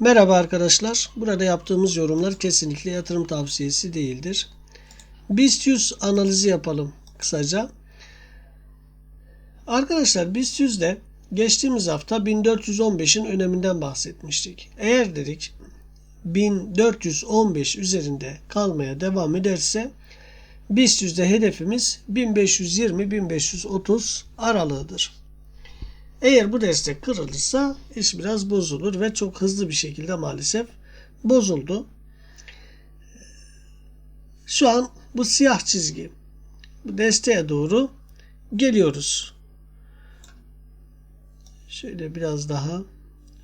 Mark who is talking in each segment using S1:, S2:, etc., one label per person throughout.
S1: Merhaba arkadaşlar. Burada yaptığımız yorumlar kesinlikle yatırım tavsiyesi değildir. BIST 100 analizi yapalım kısaca. Arkadaşlar BIST 100'de geçtiğimiz hafta 1415'in öneminden bahsetmiştik. Eğer dedik 1415 üzerinde kalmaya devam ederse BIST 100'de hedefimiz 1520-1530 aralığıdır. Eğer bu destek kırılırsa iş biraz bozulur ve çok hızlı bir şekilde maalesef bozuldu. Şu an bu siyah çizgi bu desteğe doğru geliyoruz. Şöyle biraz daha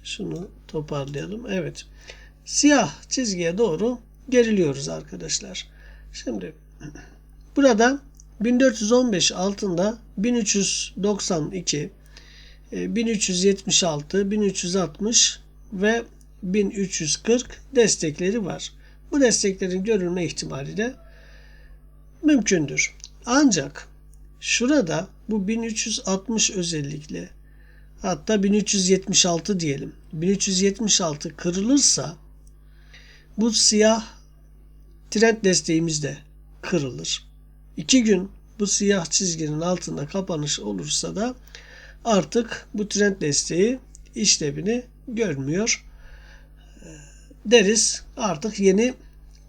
S1: şunu toparlayalım. Evet. Siyah çizgiye doğru geriliyoruz arkadaşlar. Şimdi burada 1415 altında 1392 1376, 1360 ve 1340 destekleri var. Bu desteklerin görülme ihtimali de mümkündür. Ancak şurada bu 1360 özellikle hatta 1376 diyelim. 1376 kırılırsa bu siyah trend desteğimiz de kırılır. İki gün bu siyah çizginin altında kapanış olursa da artık bu trend desteği işlevini görmüyor deriz. Artık yeni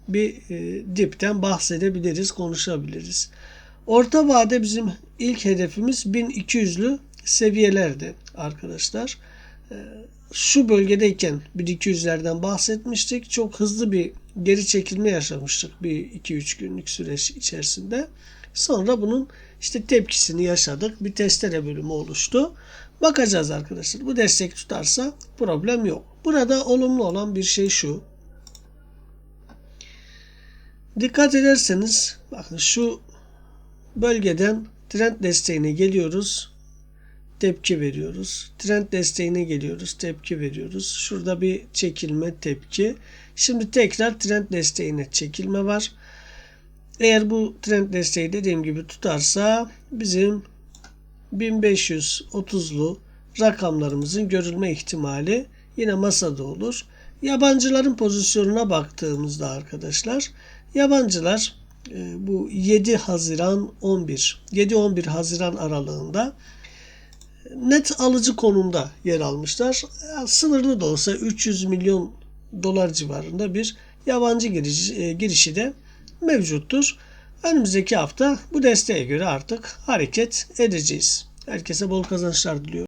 S1: bir e, dipten bahsedebiliriz, konuşabiliriz. Orta vade bizim ilk hedefimiz 1200'lü seviyelerdi arkadaşlar. E, şu bölgedeyken 1200'lerden bahsetmiştik. Çok hızlı bir geri çekilme yaşamıştık bir 2-3 günlük süreç içerisinde. Sonra bunun işte tepkisini yaşadık. Bir testere bölümü oluştu. Bakacağız arkadaşlar. Bu destek tutarsa problem yok. Burada olumlu olan bir şey şu. Dikkat ederseniz bakın şu bölgeden trend desteğine geliyoruz. Tepki veriyoruz. Trend desteğine geliyoruz. Tepki veriyoruz. Şurada bir çekilme tepki. Şimdi tekrar trend desteğine çekilme var. Eğer bu trend desteği dediğim gibi tutarsa bizim 1530'lu rakamlarımızın görülme ihtimali yine masada olur. Yabancıların pozisyonuna baktığımızda arkadaşlar yabancılar e, bu 7 Haziran 11 7-11 Haziran aralığında net alıcı konumda yer almışlar. Sınırlı da olsa 300 milyon dolar civarında bir yabancı girişi, e, girişi de mevcuttur. Önümüzdeki hafta bu desteğe göre artık hareket edeceğiz. Herkese bol kazançlar diliyorum.